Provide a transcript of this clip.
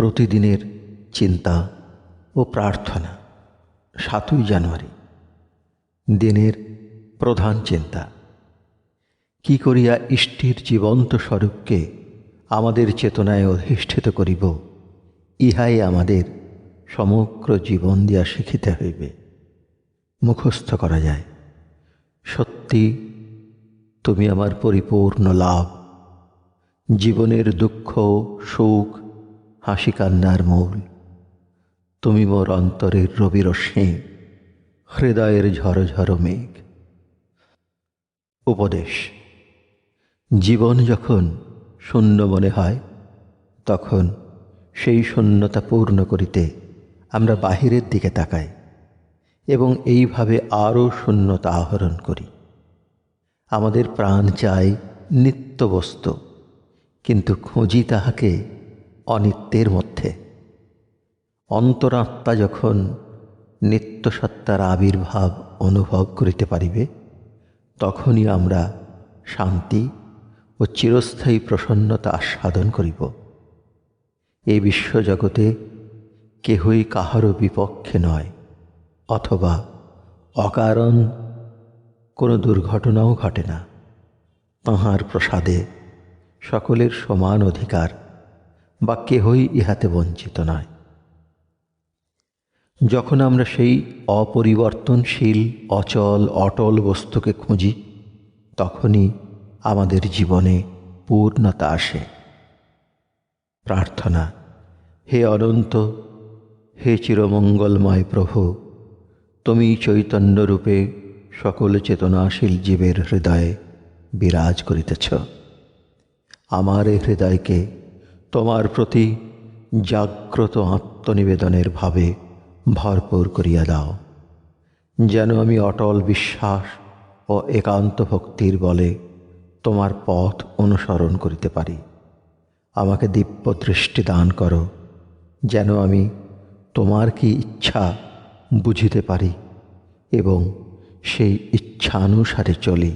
প্রতিদিনের চিন্তা ও প্রার্থনা, সাতই জানুয়ারি, দিনের প্রধান চিন্তা। কি করিয়া ইষ্টির জীবন্ত স্বরূপকে আমাদের চেতনায় অধিষ্ঠিত করিব, ইহাই আমাদের সমগ্র জীবন দিয়া শিখিতে হইবে। মুখস্থ করা যায়, সত্যি তুমি আমার পরিপূর্ণ লাভ, জীবনের দুঃখ সুখ হাসি কান্নার মূল। তুমি মোর অন্তরের রবি রশ্মি, হৃদয়ের ঝড়ো মেঘ। উপদেশ, জীবন যখন শূন্য মনে হয়, তখন সেই শূন্যতা পূর্ণ করিতে আমরা বাহিরের দিকে তাকাই এবং এইভাবে আরও শূন্যতা আহরণ করি। আমাদের প্রাণ চাই নিত্য বস্তু, কিন্তু খুঁজি তাহাকে অনিত্যের মধ্যে। অন্তরাত্মা যখন নিত্যসত্তার আবির্ভাব অনুভব করিতে পারিবে, তখনই আমরা শান্তি ও চিরস্থায়ী প্রসন্নতা আস্বাদন করিব। এই বিশ্বজগতে কেহই কাহারও বিপক্ষে নয়, অথবা অকারণ কোনো দুর্ঘটনাও ঘটে না। তাঁহার প্রসাদে সকলের সমান অধিকার বা কেহই ইহাতে বঞ্চিত নয়। যখন আমরা সেই অপরিবর্তনশীল, অচল, অটল বস্তুকে খুঁজি, তখনই আমাদের জীবনে পূর্ণতা আসে। প্রার্থনা, হে অনন্ত, হে চিরমঙ্গলময় প্রভু, তুমি চৈতন্যরূপে সকল চেতনাশীল জীবের হৃদয়ে বিরাজ করিতেছ। আমার এই হৃদয়কে তোমার প্রতি জাগ্রত আত্মনিবেদনের ভাবে ভরপুর করিয়া দাও। যেন আমি অটল বিশ্বাস ও একান্ত ভক্তির বলে তোমার পথ অনুসরণ করিতে পারি। আমাকে দিব্য দৃষ্টি দান করো, যেন আমি তোমার কি ইচ্ছা বুঝিতে পারি এবং সেই ইচ্ছানুসারে চলি।